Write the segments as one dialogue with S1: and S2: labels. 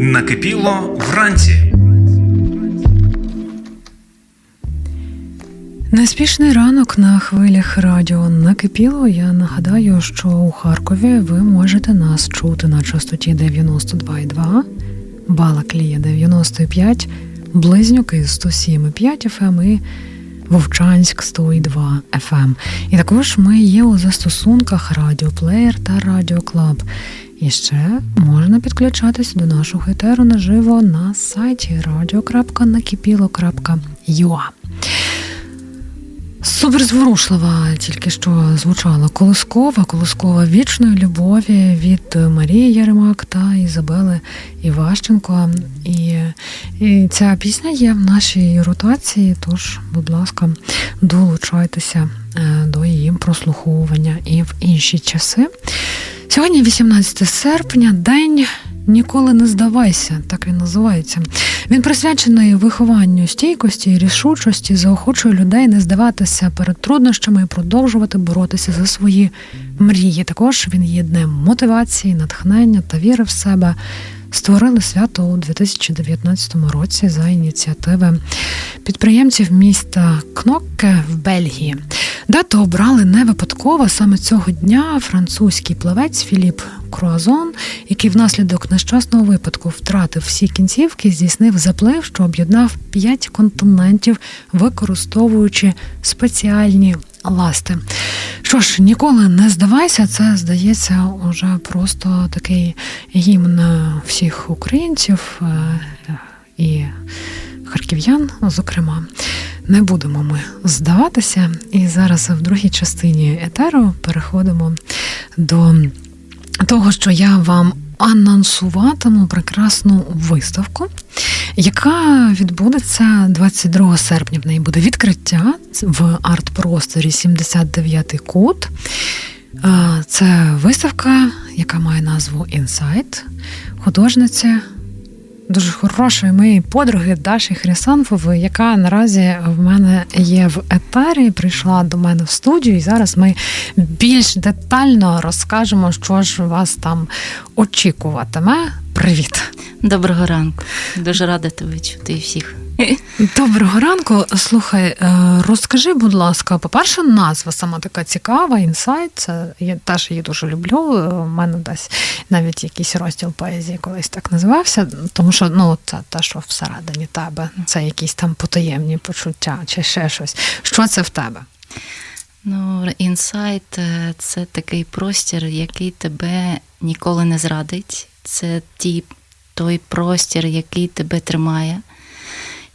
S1: Накипіло вранці.
S2: Неспішний ранок на хвилях радіо накипіло. Я нагадаю, що у Харкові ви можете нас чути на частоті 92,2, Балаклія 95, Близнюки 107,5 FM і Вовчанськ 102 FM. І також ми є у застосунках Радіоплеєр та Радіоклаб. І ще можна підключатися до нашого етеру наживо на сайті radio.nakipilo.ua. Супер зворушлива тільки що звучала колискова, колискова вічної любові від Марії Яремак та Ізабели Іващенко. І, і ця пісня є в нашій ротації. Тож, будь ласка, долучайтеся е, до її прослуховування і в інші часи. Сьогодні 18 серпня, день. Ніколи не здавайся, так він називається. Він присвячений вихованню стійкості і рішучості, заохочує людей не здаватися перед труднощами і продовжувати боротися за свої мрії. Також він є днем мотивації, натхнення та віри в себе. Створили свято у 2019 році за ініціативи підприємців міста Кнокке в Бельгії. Дату обрали не випадково. Саме цього дня французький плавець Філіп Круазон, який внаслідок нещасного випадку втратив всі кінцівки, здійснив заплив, що об'єднав п'ять континентів, використовуючи спеціальні ласти. Що ж, ніколи не здавайся, це здається уже просто такий гімн всіх українців е, і харків'ян, зокрема. Не будемо ми здаватися, і зараз в другій частині етеру переходимо до того, що я вам анонсуватиму прекрасну виставку, яка відбудеться 22 серпня. В неї буде відкриття в арт-просторі 79 кут. Це виставка, яка має назву Інсайт, художниці дуже хорошої моєї подруги Даші Хрісанфової, яка наразі в мене є в етері, прийшла до мене в студію, і зараз ми більш детально розкажемо, що ж вас там очікуватиме. Привіт!
S3: Доброго ранку. Дуже рада тебе чути і всіх.
S2: Доброго ранку. Слухай, е, розкажи, будь ласка, по-перше, назва сама така цікава, інсайт. Це я теж її дуже люблю. У мене десь навіть якийсь розділ поезії колись так називався, тому що ну це те, що всередині тебе, це якісь там потаємні почуття чи ще щось. Що це в тебе?
S3: Ну, інсайт це такий простір, який тебе ніколи не зрадить. Це ті, той простір, який тебе тримає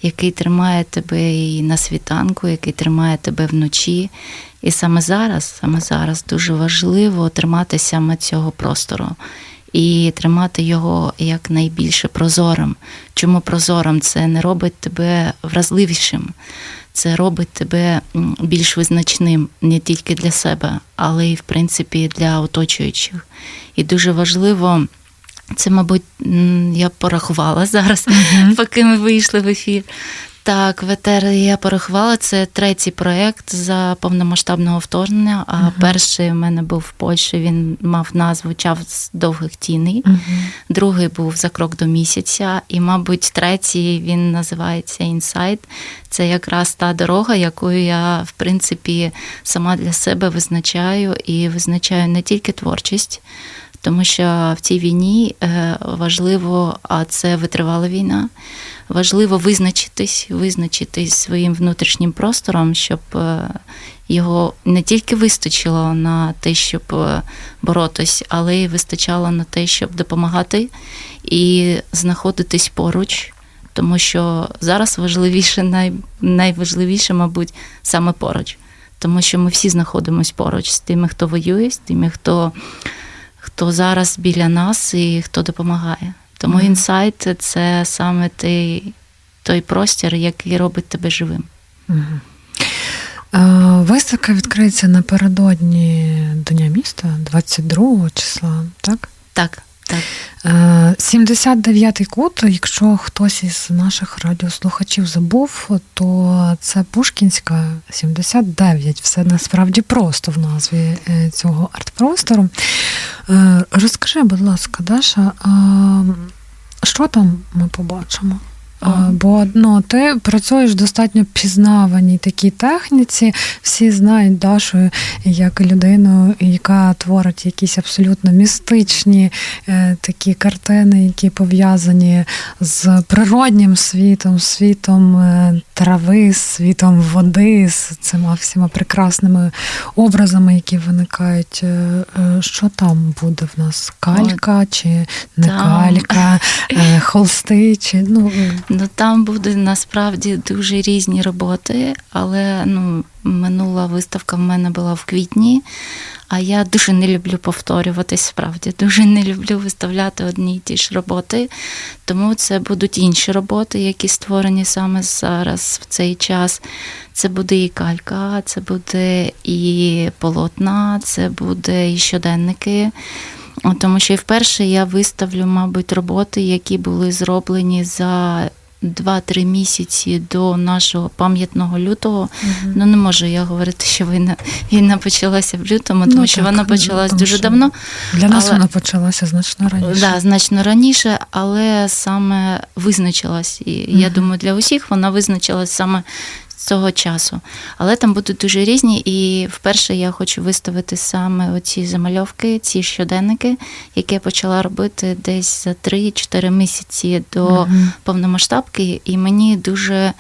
S3: який тримає тебе і на світанку, який тримає тебе вночі. І саме зараз, саме зараз дуже важливо тримати саме цього простору і тримати його якнайбільше прозорим. Чому прозорим? Це не робить тебе вразливішим, це робить тебе більш визначним не тільки для себе, але й в принципі для оточуючих. І дуже важливо. Це, мабуть, я порахувала зараз, uh-huh. поки ми вийшли в ефір. Так, ВТР я порахувала. Це третій проєкт за повномасштабного вторгнення. А uh-huh. перший у мене був в Польщі. Він мав назву Час довгих тіней. Uh-huh. Другий був за крок до місяця. І, мабуть, третій він називається Інсайт. Це якраз та дорога, яку я, в принципі, сама для себе визначаю і визначаю не тільки творчість тому що в цій війні е, важливо, а це витривала війна. Важливо визначитись, визначитись своїм внутрішнім простором, щоб е, його не тільки вистачило на те, щоб е, боротись, але й вистачало на те, щоб допомагати і знаходитись поруч. Тому що зараз важливіше, най, найважливіше, мабуть, саме поруч. Тому що ми всі знаходимося поруч з тими, хто воює, з тими, хто хто зараз біля нас і хто допомагає. Тому mm-hmm. інсайт це саме той, той простір, який робить тебе живим.
S2: Mm-hmm. Виставка відкриється напередодні Дня міста, 22 числа, так?
S3: Так. Так.
S2: 79-й кут, якщо хтось із наших радіослухачів забув, то це Пушкінська 79. Все насправді просто в назві е, цього арт-простору. Е, розкажи, будь ласка, Даша, Що там ми побачимо?
S3: Ага.
S2: Бо ну, ти працюєш в достатньо пізнаваній такій техніці. Всі знають Дашу як людину, яка творить якісь абсолютно містичні е, такі картини, які пов'язані з природнім світом, світом е, трави, світом води, з цими всіма прекрасними образами, які виникають. Е, е, Що там буде в нас? Калька чи не
S3: Там.
S2: калька, е, холсти, чи ну.
S3: Ну там буде насправді дуже різні роботи, але ну, минула виставка в мене була в квітні. А я дуже не люблю повторюватись, справді дуже не люблю виставляти одні й ті ж роботи. Тому це будуть інші роботи, які створені саме зараз в цей час. Це буде і калька, це буде і полотна, це буде і щоденники. Тому що і вперше я виставлю, мабуть, роботи, які були зроблені за 2-3 місяці до нашого пам'ятного лютого. Ну не можу я говорити, що війна, війна почалася в лютому, тому
S2: Ну,
S3: що
S2: так,
S3: вона
S2: почалася
S3: почалась
S2: тому
S3: дуже давно.
S2: Для нас
S3: Але-
S2: вона почалася значно раніше.
S3: Да, значно раніше, але саме визначилась. І я думаю, для усіх вона визначилась саме цього часу. Але там будуть дуже різні. І вперше я хочу виставити саме оці замальовки, ці щоденники, які я почала робити десь за 3-4 місяці до повномасштабки, і мені дуже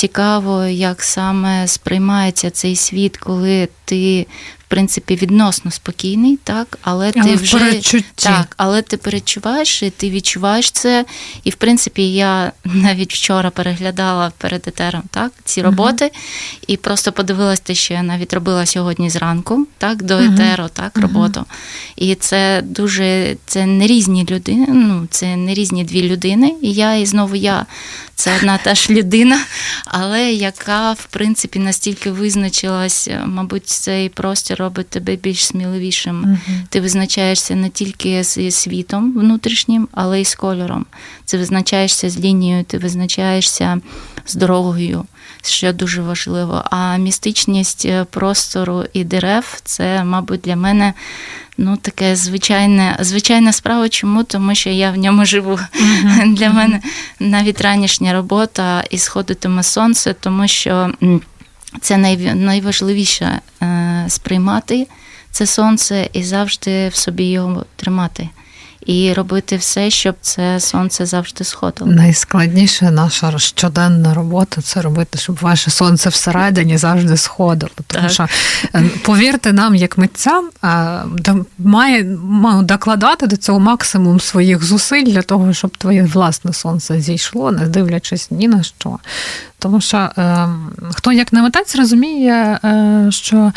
S3: цікаво, як саме сприймається цей світ, коли ти, в принципі, відносно спокійний, так, але ти
S2: Але
S3: вже так, але ти перечуваєш, і ти відчуваєш це. І в принципі, я навіть вчора переглядала перед етером так, ці роботи, і просто подивилась те, що я навіть робила сьогодні зранку, так, до
S2: Мгм.
S3: етеру, так, роботу. І це дуже це не різні людини, ну це не різні дві людини. І я, і знову я. Це одна та ж людина, але яка, в принципі, настільки визначилась, мабуть, цей простір робить тебе більш сміливішим.
S2: Мгм.
S3: Ти визначаєшся не тільки з світом внутрішнім, але й з кольором. Ти визначаєшся з лінією, ти визначаєшся з дорогою, що дуже важливо. А містичність е, простору і дерев це, мабуть, для мене ну, таке звичайне, звичайна справа. Чому? Тому що я в ньому живу.
S2: Мгм.
S3: Для мене навіть ранішня робота і сходитиме сонце, тому що це найв- найважливіше е, сприймати це сонце і завжди в собі його тримати. І робити все, щоб це сонце завжди сходило.
S2: Найскладніша наша щоденна робота це робити, щоб ваше сонце всередині завжди сходило. Тому
S3: Так.
S2: що е, повірте нам, як митцям, е, має докладати до цього максимум своїх зусиль для того, щоб твоє власне сонце зійшло, не дивлячись ні на що. Тому що е, хто як не митець розуміє, е, що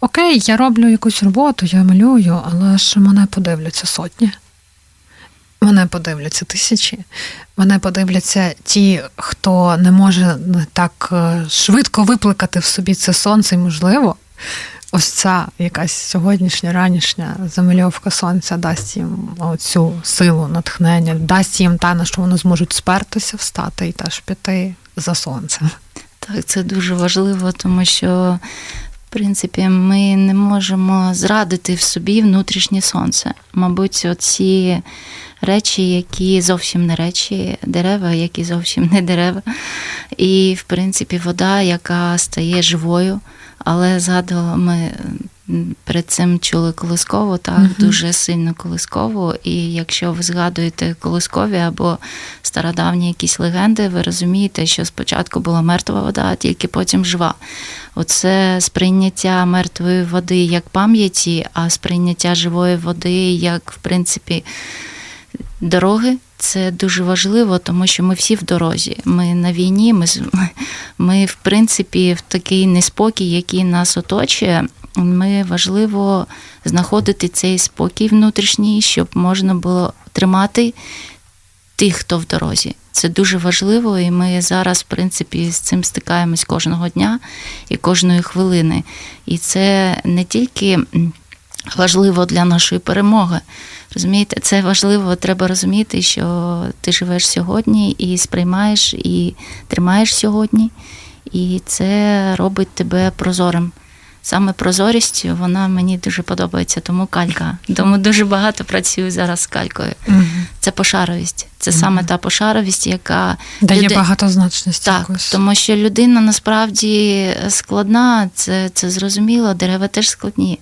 S2: окей, я роблю якусь роботу, я малюю, але ж мене подивляться сотні. Мене подивляться тисячі. Мене подивляться ті, хто не може так е, швидко викликати в собі це сонце, і, можливо, ось ця якась сьогоднішня ранішня замальовка сонця дасть їм цю силу, натхнення, дасть їм те, на що вони зможуть спертися, встати і теж піти за сонцем.
S3: Так, це дуже важливо, тому що, в принципі, ми не можемо зрадити в собі внутрішнє сонце. Мабуть, оці речі, які зовсім не речі, дерева, які зовсім не дерева. І, в принципі, вода, яка стає живою. Але згадувала, ми перед цим чули колискову, так,
S2: Мгм.
S3: дуже сильно колискову. І якщо ви згадуєте колискові або стародавні якісь легенди, ви розумієте, що спочатку була мертва вода, а тільки потім жива. Оце сприйняття мертвої води як пам'яті, а сприйняття живої води як, в принципі, дороги. Це дуже важливо, тому що ми всі в дорозі. Ми на війні, ми, ми в принципі, в такий неспокій, який нас оточує. Ми важливо знаходити цей спокій внутрішній, щоб можна було тримати тих, хто в дорозі. Це дуже важливо, і ми зараз, в принципі, з цим стикаємось кожного дня і кожної хвилини. І це не тільки важливо для нашої перемоги. Розумієте, це важливо, треба розуміти, що ти живеш сьогодні і сприймаєш, і тримаєш сьогодні, і це робить тебе прозорим. Саме прозорість, вона мені дуже подобається, тому калька. Тому дуже багато працюю зараз з калькою. Це пошаровість. Це саме та пошаровість, яка
S2: Дає
S3: люди-
S2: багатозначність
S3: так,
S2: якусь.
S3: тому що людина насправді складна, це, це зрозуміло, дерева теж складні.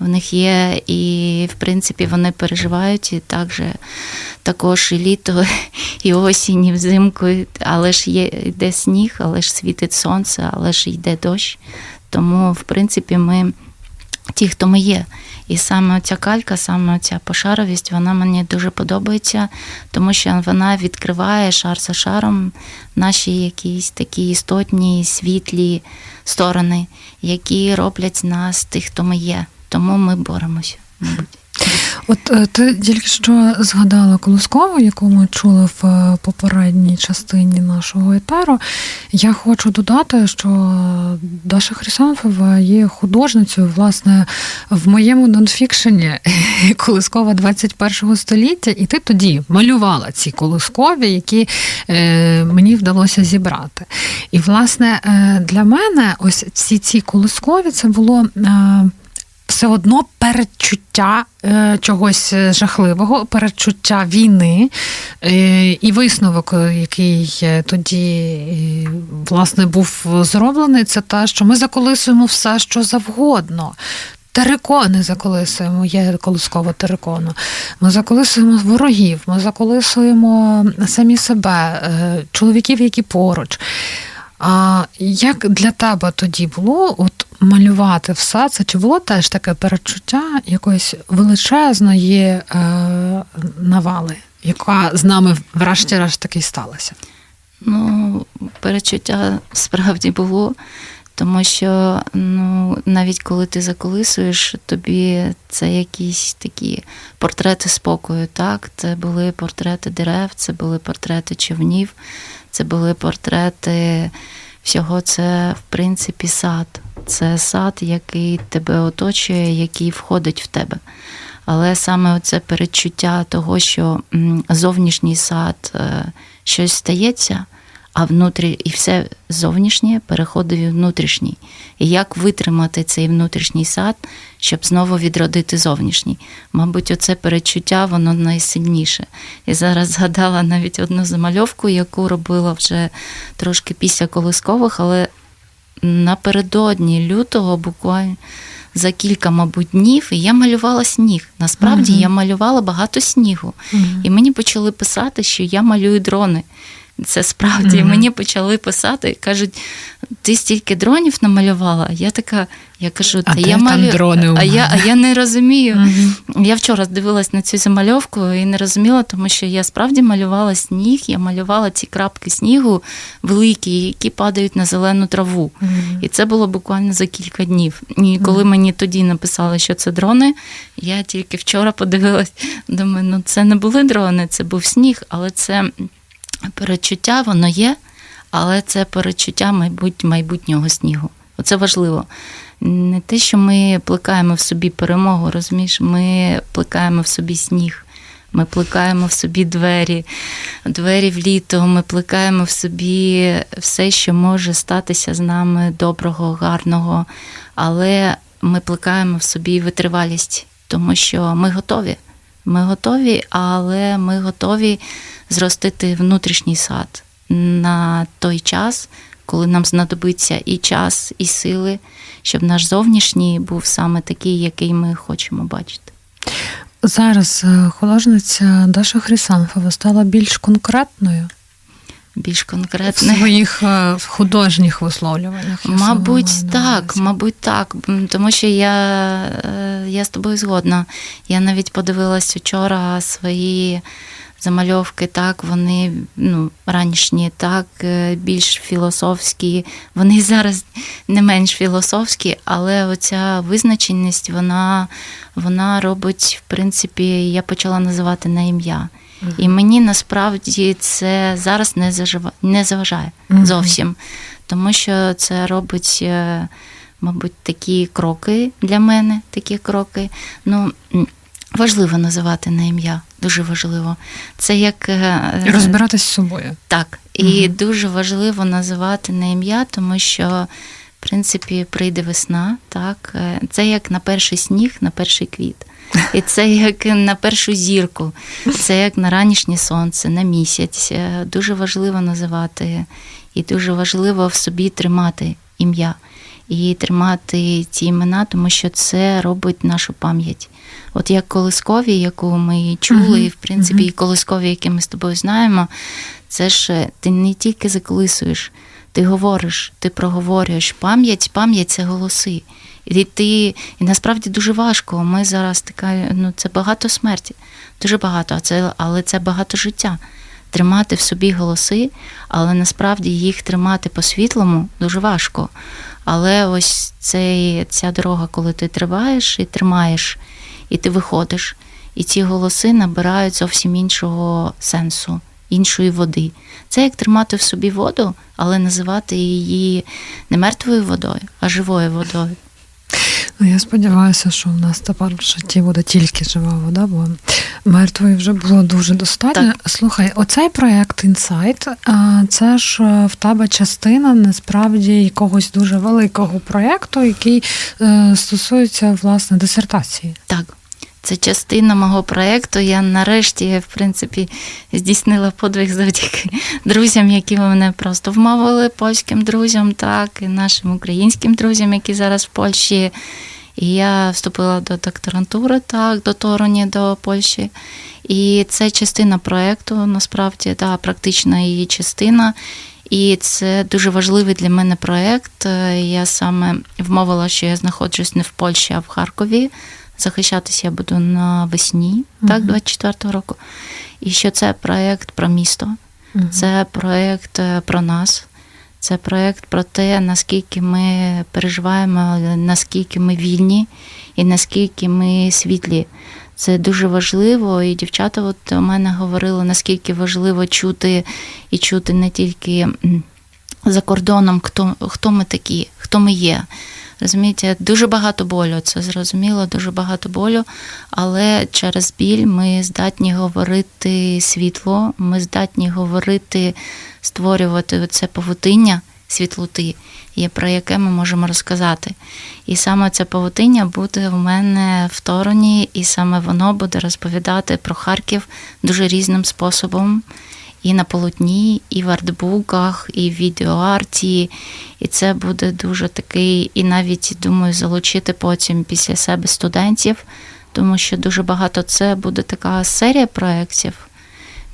S3: В них є, і в принципі вони переживають і також, також і літо, і осінь, і взимку, але ж є йде сніг, але ж світить сонце, але ж йде дощ. Тому, в принципі, ми ті, хто ми є. І саме ця калька, саме ця пошаровість, вона мені дуже подобається, тому що вона відкриває шар за шаром наші якісь такі істотні, світлі сторони, які роблять нас тих, хто ми є. Тому ми боремося, мабуть.
S2: От е, ти тільки що згадала Колоскову, яку ми чули в е, попередній частині нашого етеру. Я хочу додати, що Даша Хрисанфова є художницею, власне, в моєму нонфікшені Колискова 21 століття, і ти тоді малювала ці колискові, які е, мені вдалося зібрати. І, власне, для мене ось ці ці колискові це було. Е, все одно передчуття е, чогось жахливого, передчуття війни е, і висновок, який е, тоді е, власне був зроблений, це те, що ми заколисуємо все, що завгодно. Терикони заколисуємо, є колискова терикону. Ми заколисуємо ворогів, ми заколисуємо самі себе, е, чоловіків, які поруч. А як для тебе тоді було от малювати все це? Чи було теж таке перечуття якоїсь величезної е, навали, яка з нами врешті-решт таки сталася?
S3: Ну, перечуття справді було, тому що ну, навіть коли ти заколисуєш, тобі це якісь такі портрети спокою. Так, це були портрети дерев, це були портрети човнів, це були портрети всього. Це, в принципі, сад. Це сад, який тебе оточує, який входить в тебе. Але саме оце передчуття того, що зовнішній сад е, щось стається, а внутрі і все зовнішнє переходить в внутрішній. І як витримати цей внутрішній сад, щоб знову відродити зовнішній? Мабуть, оце передчуття воно найсильніше. І зараз згадала навіть одну замальовку, яку робила вже трошки після колискових, але напередодні лютого буквально. За кілька, мабуть, днів, і я малювала сніг. Насправді
S2: Мгм.
S3: я малювала багато снігу.
S2: Мгм.
S3: І мені почали писати, що я малюю дрони. Це справді
S2: Мгм.
S3: мені почали писати, кажуть, ти стільки дронів намалювала. Я така, я кажу, та
S2: де
S3: я
S2: там дрони
S3: а я, а я не розумію.
S2: Мгм.
S3: Я вчора дивилась на цю замальовку і не розуміла, тому що я справді малювала сніг, я малювала ці крапки снігу великі, які падають на зелену траву.
S2: Мгм.
S3: І це було буквально за кілька днів. І коли мені тоді написали, що це дрони, я тільки вчора подивилась, думаю, ну це не були дрони, це був сніг, але це перечуття, воно є, але це перечуття майбут, майбутнього снігу. Оце важливо. Не те, що ми плекаємо в собі перемогу, розумієш, ми плекаємо в собі сніг. Ми плекаємо в собі двері, двері в літо, ми плекаємо в собі все, що може статися з нами доброго, гарного, але ми плекаємо в собі витривалість, тому що ми готові. Ми готові, але ми готові зростити внутрішній сад на той час, коли нам знадобиться і час, і сили, щоб наш зовнішній був саме такий, який ми хочемо бачити.
S2: Зараз е, художниця Даша Хрисанфова стала більш конкретною
S3: Більш
S2: в своїх е, художніх висловлюваннях.
S3: Мабуть, так, мабуть, так. Тому що я, е, я з тобою згодна. Я навіть подивилась вчора свої замальовки, так, вони ну, ранішні, так, е, більш філософські. Вони зараз не менш філософські, але оця визначеність, вона, вона робить, в принципі, я почала називати на ім'я. І мені насправді це зараз не зажива- не заважає
S2: Мгм.
S3: зовсім, тому що це робить, е, мабуть, такі кроки для мене, такі кроки. Ну, важливо називати на ім'я, дуже важливо. Це як е,
S2: розбиратись з собою.
S3: так, і
S2: Мгм.
S3: дуже важливо називати на ім'я, тому що, в принципі, прийде весна, так. е, Це як на перший сніг, на перший квіт. І це як на першу зірку, це як на ранішнє сонце, на місяць. Е, Дуже важливо називати і дуже важливо в собі тримати ім'я і тримати ці імена, тому що це робить нашу пам'ять. От як колискові, яку ми чули,
S2: Мгм,
S3: і в принципі,
S2: мгм.
S3: і колискові, які ми з тобою знаємо, це ж е, ти не тільки заколисуєш, ти говориш, ти проговорюєш пам'ять, пам'ять це голоси. І ти, і насправді дуже важко. Ми зараз така, ну це багато смерті, дуже багато, а це, але це багато життя. Тримати в собі голоси, але насправді їх тримати по-світлому дуже важко. Але ось цей, ця дорога, коли ти триваєш і тримаєш, і ти виходиш, і ці голоси набирають зовсім іншого сенсу, іншої води. Це як тримати в собі воду, але називати її не мертвою водою, а живою водою.
S2: Ну, я сподіваюся, що в нас тепер в житті буде тільки жива вода, бо мертвої вже було дуже достатньо. Слухай, оцей проект Інсайт, це ж е, в тебе частина насправді якогось дуже великого проєкту, який е, стосується власне дисертації.
S3: Так, це частина мого проєкту. Я нарешті, в принципі, здійснила подвиг завдяки друзям, які мене просто вмовили, польським друзям, так, і нашим українським друзям, які зараз в Польщі. І я вступила до докторантури, так, до Тороні, до Польщі. І це частина проєкту, насправді, да, практична її частина. І це дуже важливий для мене проєкт. Я саме вмовила, що я знаходжусь не в Польщі, а в Харкові. Захищатися я буду навесні, так, 24-го року. І що це проєкт про місто, це проєкт е, про нас, це проєкт про те, наскільки ми переживаємо, наскільки ми вільні і наскільки ми світлі. Це дуже важливо, і дівчата от у мене говорили, наскільки важливо чути і чути не тільки за кордоном, хто, хто ми такі, хто ми є. Розумієте, дуже багато болю, це зрозуміло, дуже багато болю, але через біль ми здатні говорити світло, ми здатні говорити, створювати це павутиння світлоти, про яке ми можемо розказати. І саме це павутиння буде в мене в Тороні, і саме воно буде розповідати про Харків дуже різним способом. І на полотні, і в артбуках, і в відеоарті. І це буде дуже такий, і навіть думаю, залучити потім після себе студентів, тому що дуже багато це буде така серія проєктів,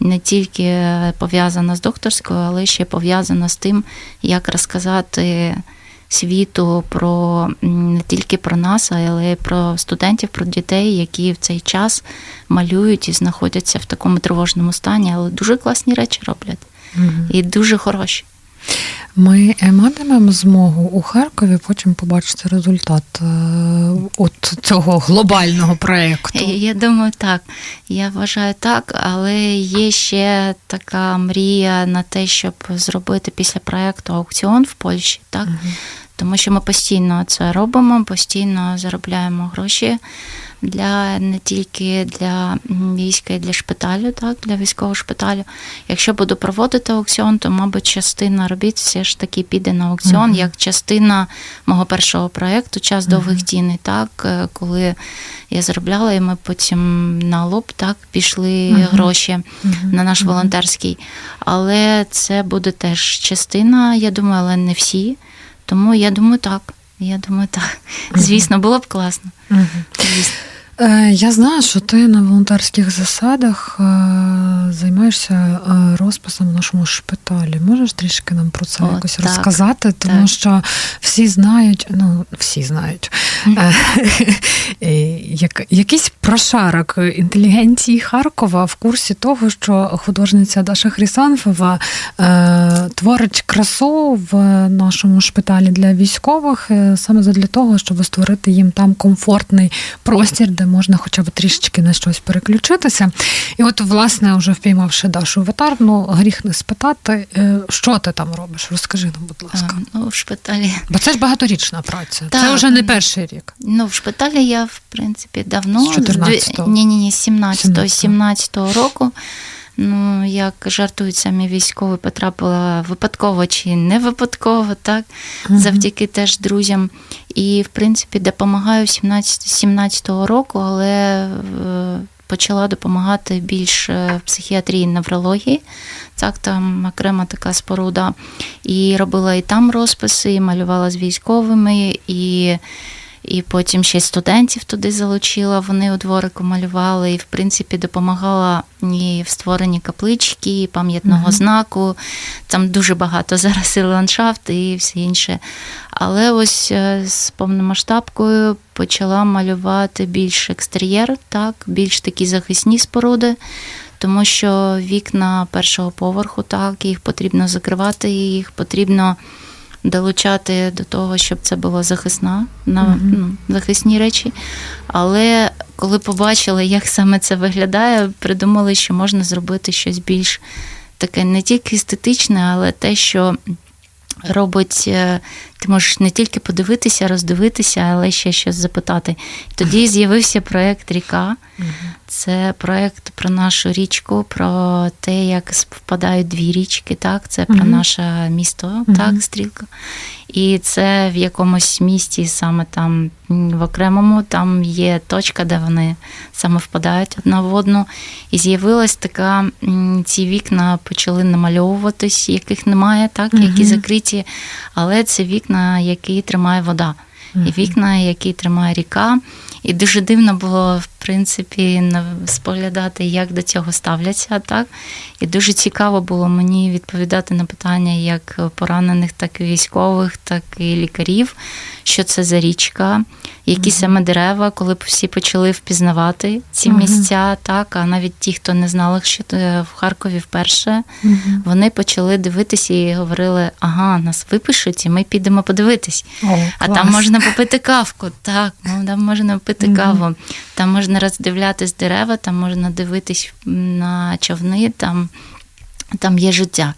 S3: не тільки пов'язана з докторською, але ще пов'язана з тим, як розказати світу про не тільки про нас, але й про студентів, про дітей, які в цей час малюють і знаходяться в такому тривожному стані, але дуже класні речі роблять
S2: Мгм.
S3: і дуже хороші.
S2: Ми е, матимемо змогу у Харкові потім побачити результат е, от цього глобального проєкту.
S3: Я- думаю, так. Я вважаю так, але є ще така мрія на те, щоб зробити після проєкту аукціон в Польщі, так? Тому що ми постійно це робимо, постійно заробляємо гроші для не тільки для війська і для шпиталю, так, для військового шпиталю. Якщо буду проводити аукціон, то, мабуть, частина робіт все ж таки піде на аукціон,
S2: Мгм.
S3: як частина мого першого проєкту Час довгих діней, так, е, коли я заробляла, і ми потім на лоб так пішли
S2: Мгм.
S3: гроші
S2: Мгм.
S3: на наш волонтерський. Але це буде теж частина, я думаю, але не всі. Тому я думаю, так. Я думаю, так. Звісно, було б класно. Звісно.
S2: Е, Я знаю, що ти на волонтерських засадах е, займаєшся е, розписом в нашому шпиталі. Можеш трішки нам про це
S3: О,
S2: якось
S3: так,
S2: розказати? Тому
S3: так.
S2: що всі знають, ну всі знають, як, якийсь прошарок інтелігенції Харкова в курсі того, що художниця Даша Хрісанфова е, творить красу в нашому шпиталі для військових саме для того, щоб створити їм там комфортний простір, де можна хоча б трішечки на щось переключитися. І от, власне, вже впіймавши Дашу в ну гріх не спитати, е, що ти там робиш? Розкажи нам, будь ласка.
S3: А, ну, в шпиталі.
S2: Бо це ж багаторічна праця. Це вже не перший рік.
S3: Ну, в шпиталі я, в принципі, давно
S2: З 14-го.
S3: Ні, ні, ні, 17-го,
S2: 17-го.
S3: 17-го року. Ну, як жартують самі військові, потрапила випадково чи не випадково, так,
S2: Мгм.
S3: завдяки теж друзям. І, в принципі, допомагаю 17, 17-го року, але е, почала допомагати більш е, в психіатрії неврології. Так, там окрема така споруда. І робила і там розписи, і малювала з військовими, і, і потім ще й студентів туди залучила. Вони у дворику малювали, і, в принципі, допомагала і в створенні каплички, і пам'ятного
S2: Мгм.
S3: знаку. Там дуже багато зараз і ландшафт, і все інше. Але ось е, з повномасштабкою почала малювати більш екстер'єр, так, більш такі захисні споруди, тому що вікна першого поверху, так, їх потрібно закривати, їх потрібно долучати до того, щоб це було захисна, на,
S2: Мгм.
S3: ну, захисні речі. Але коли побачили, як саме це виглядає, придумали, що можна зробити щось більш таке не тільки естетичне, але те, що робить, е, ти можеш не тільки подивитися, роздивитися, але ще щось запитати. Тоді з'явився проєкт Ріка. Це проєкт про нашу річку, про те, як впадають дві річки. Так, це про наше місто, так, стрілка. І це в якомусь місті, саме там в окремому, там є точка, де вони саме впадають одна в одну. І з'явилась така, ці вікна почали намальовуватись, яких немає, так, які закриті, але це вікна, які тримає вода. І вікна, які тримає ріка. І дуже дивно було, в принципі, споглядати, як до цього ставляться. Так? І дуже цікаво було мені відповідати на питання як поранених, так і військових, так і лікарів, що це за річка, які саме дерева, коли всі почали впізнавати ці місця, так, а навіть ті, хто не знали, що це в Харкові вперше, вони почали дивитися і говорили: ага, нас випишуть, і ми підемо подивитись.
S2: О,
S3: А там можна попити кавку, так, ну, там можна пити каву, там можна роздивлятись дерева, там можна дивитись на човни, там, там є життя.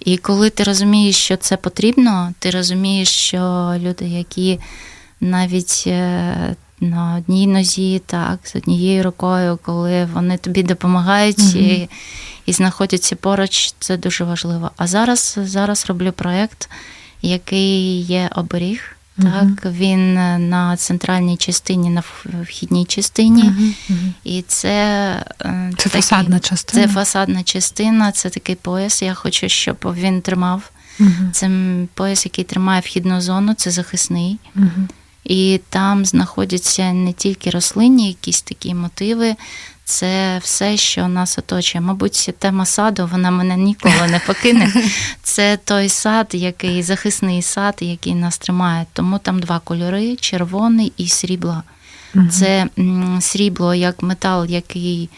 S3: І коли ти розумієш, що це потрібно, ти розумієш, що люди, які навіть е, на одній нозі, так, з однією рукою, коли вони тобі допомагають
S2: Мгм.
S3: і, і знаходяться поруч, це дуже важливо. А зараз, зараз роблю проєкт, який є оберіг. Так, він е, на центральній частині, на вхідній частині.
S2: Мгм. Мгм.
S3: І це, е,
S2: Це
S3: такий-
S2: фасадна частина.
S3: Це фасадна частина, це такий пояс. Я хочу, щоб він тримав.
S2: Мгм.
S3: Це пояс, який тримає вхідну зону, це захисний.
S2: Мгм.
S3: І там знаходяться не тільки рослинні якісь такі мотиви, це все, що нас оточує. Мабуть, тема саду вона мене ніколи не покине. Це той сад, який захисний сад, який нас тримає. Тому там два кольори: червоний і срібло. Це срібло як метал, який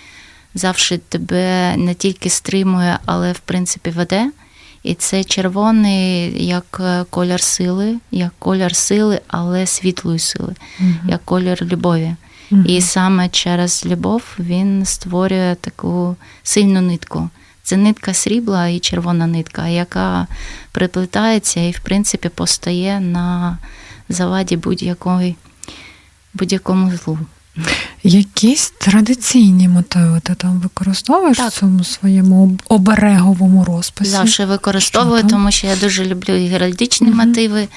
S3: завжди тебе не тільки стримує, але в принципі веде. І це червоний як е, колір сили, як колір сили, але світлої сили, як колір любові.
S2: Мгм.
S3: І саме через любов він створює таку сильну нитку. Це нитка срібла і червона нитка, яка приплетається і, в принципі, постає на заваді будь-якої, будь-якому злу.
S2: Якісь традиційні мотиви ти там використовуєш
S3: Так.
S2: в цьому своєму обереговому розписі?
S3: Завжди використовую,
S2: Що
S3: тому що я дуже люблю і геральдичні
S2: Мгм.
S3: мотиви,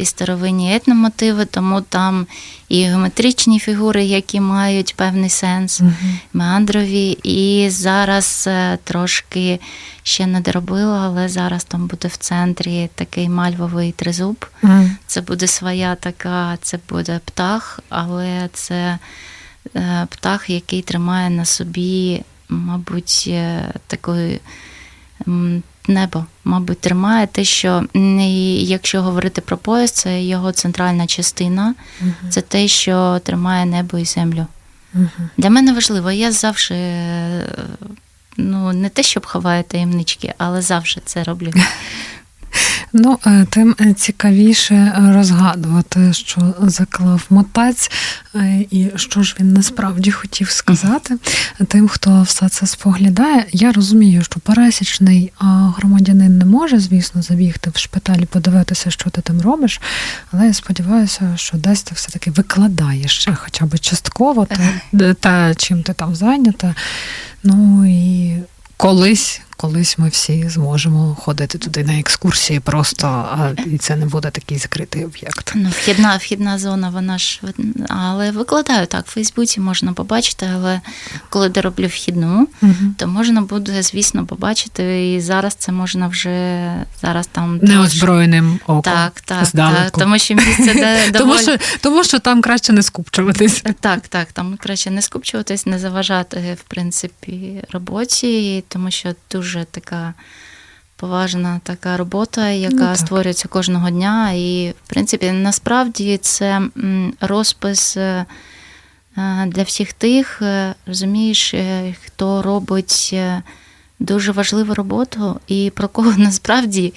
S3: і старовинні етномотиви, тому там і геометричні фігури, які мають певний сенс,
S2: Мгм.
S3: меандрові. І зараз е, трошки ще не доробила, але зараз там буде в центрі такий мальвовий тризуб.
S2: Мгм.
S3: Це буде своя така, це буде птах, але це е, птах, який тримає на собі, мабуть, е, такої м, небо. Мабуть, тримає те, що якщо говорити про пояс, це його центральна частина,
S2: угу.
S3: це те, що тримає небо і землю.
S2: Угу.
S3: Для мене важливо, я завжди. е, Ну, не те, щоб ховаю таємнички, але завжди це роблю.
S2: Ну, е, тим е, цікавіше е, розгадувати, що заклав мотець, е, і що ж він насправді хотів сказати тим, хто все це споглядає. Я розумію, що пересічний громадянин не може, звісно, забігти в шпиталь і подивитися, що ти там робиш. Але я сподіваюся, що десь ти все-таки викладаєш хоча б частково те, та, чим ти там зайнята. Ну і колись, колись ми всі зможемо ходити туди на екскурсії просто, а і це не буде такий закритий об'єкт.
S3: Ну, вхідна, вхідна зона, вона ж але викладаю так. В Фейсбуці можна побачити, але коли де роблю вхідну,
S2: Мгм.
S3: то можна буде, звісно, побачити. І зараз це можна вже зараз там
S2: Неозброєним оком.
S3: Так, так,
S2: здалеку.
S3: так. Тому що місце, де
S2: Тому що, тому що там краще не скупчуватись.
S3: Так, так, там краще не скупчуватись, не заважати, в принципі, роботі, тому що дуже така поважна така робота, яка
S2: Ну, так.
S3: створюється кожного дня. І, в принципі, насправді це розпис е, е, для всіх тих, е, розумієш, хто робить. Дуже важливу роботу, і про кого насправді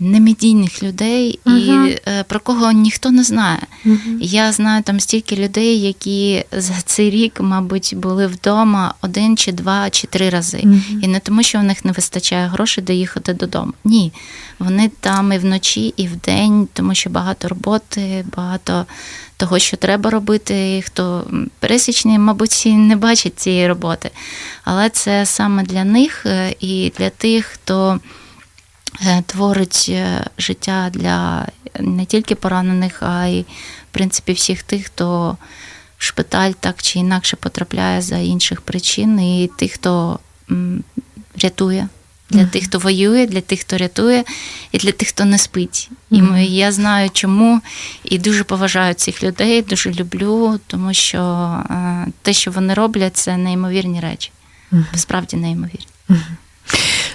S3: немедійних людей,
S2: Мгм.
S3: і е, про кого ніхто не знає.
S2: Мгм.
S3: Я знаю там стільки людей, які за цей рік, мабуть, були вдома один чи два чи три рази.
S2: Мгм.
S3: І не тому, що в них не вистачає грошей доїхати додому. Ні, вони там і вночі, і вдень, тому що багато роботи, багато того, що треба робити. Хто пересічний, мабуть, не бачить цієї роботи. Але це саме для них е, і для тих, хто творить е, життя для не тільки поранених, а й в принципі всіх тих, хто в шпиталь так чи інакше потрапляє за інших причин, і тих, хто рятує. Для тих, хто воює, для тих, хто рятує, і для тих, хто не спить. І ми, я знаю, чому, і дуже поважаю цих людей, дуже люблю, тому що е, те, що вони роблять, це неймовірні речі. Справді неймовірні.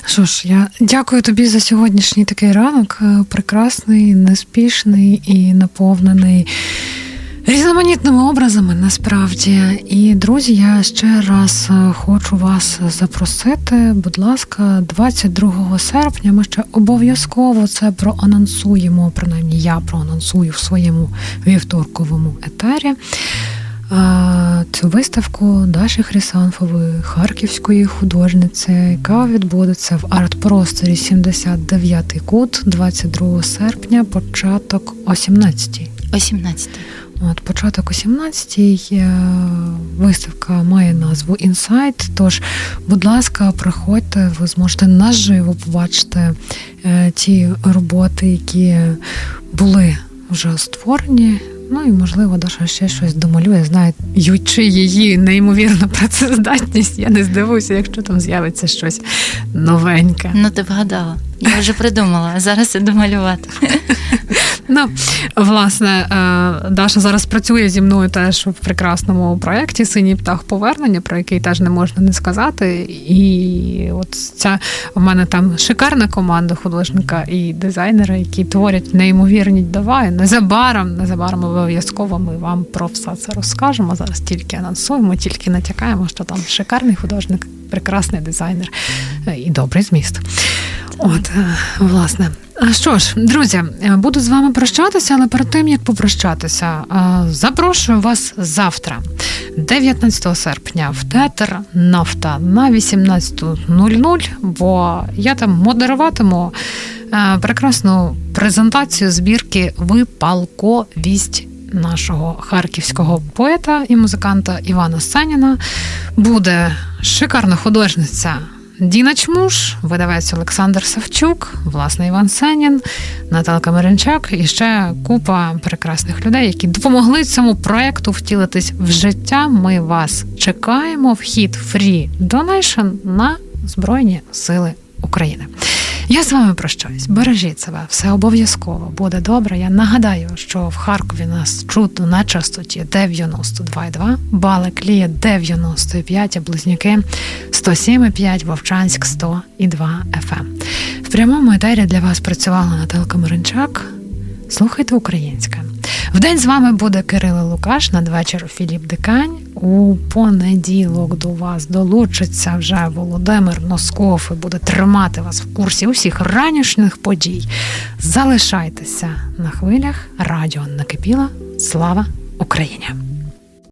S2: Що ж, я дякую тобі за сьогоднішній такий ранок. е, Прекрасний, неспішний і наповнений різноманітними образами насправді. І, друзі, я ще раз е, хочу вас запросити. Будь ласка, 22 серпня ми ще обов'язково це проанонсуємо. Принаймні, я проанонсую в своєму вівторковому етері. А, Цю виставку Даші Хрисанфової, харківської художниці, яка відбудеться в арт-просторі 79 кут 22 серпня, початок о 17
S3: О 17
S2: От початок о 17-й е, виставка має назву Інсайт. Тож, будь ласка, приходьте, ви зможете наживо побачити е, ті роботи, які були вже створені. Ну і можливо, Даша ще щось домалює, знаючи її неймовірну працездатність. Я не здивуюся, якщо там з'явиться щось новеньке.
S3: Ну, ти вгадала. Я вже придумала, а зараз іду малювати.
S2: Ну, власне, е, Даша зараз працює зі мною теж в прекрасному проєкті Синій птах повернення, про який теж не можна не сказати. І от ця в мене там шикарна команда художника і дизайнера, які творять неймовірні дива. І Незабаром, незабаром обов'язково ми вам про все це розкажемо. Зараз тільки анонсуємо, тільки натякаємо, що там шикарний художник, прекрасний дизайнер е, і добрий зміст. От, е, власне. Що ж, друзі, е, буду з вами прощатися, але перед тим як попрощатися, е, запрошую вас завтра, 19 серпня, в театр Нафта на 18.00, бо я там модеруватиму е, прекрасну презентацію збірки Випалковість нашого харківського поета і музиканта Івана Саніна. Буде шикарна художниця Діна Чмуш, видавець Олександр Савчук, власне Іван Сенін, Наталка Меренчак і ще купа прекрасних людей, які допомогли цьому проекту втілитись в життя. Ми вас чекаємо. Вхід Free Donation на Збройні Сили України. Я з вами прощаюсь. Бережіть себе, все обов'язково буде добре. Я нагадаю, що в Харкові нас чутно на частоті 92,2, бали кліє 95, а Близнюки 107,5, Вовчанськ 102 FM. В прямому етері для вас працювала Наталка Маринчак. Слухайте українське. Вдень з вами буде Кирило Лукаш, надвечір Філіп Дикань. У понеділок до вас долучиться вже Володимир Носков і буде тримати вас в курсі усіх ранішніх подій. Залишайтеся на хвилях. Радіо накипіло. Слава Україні!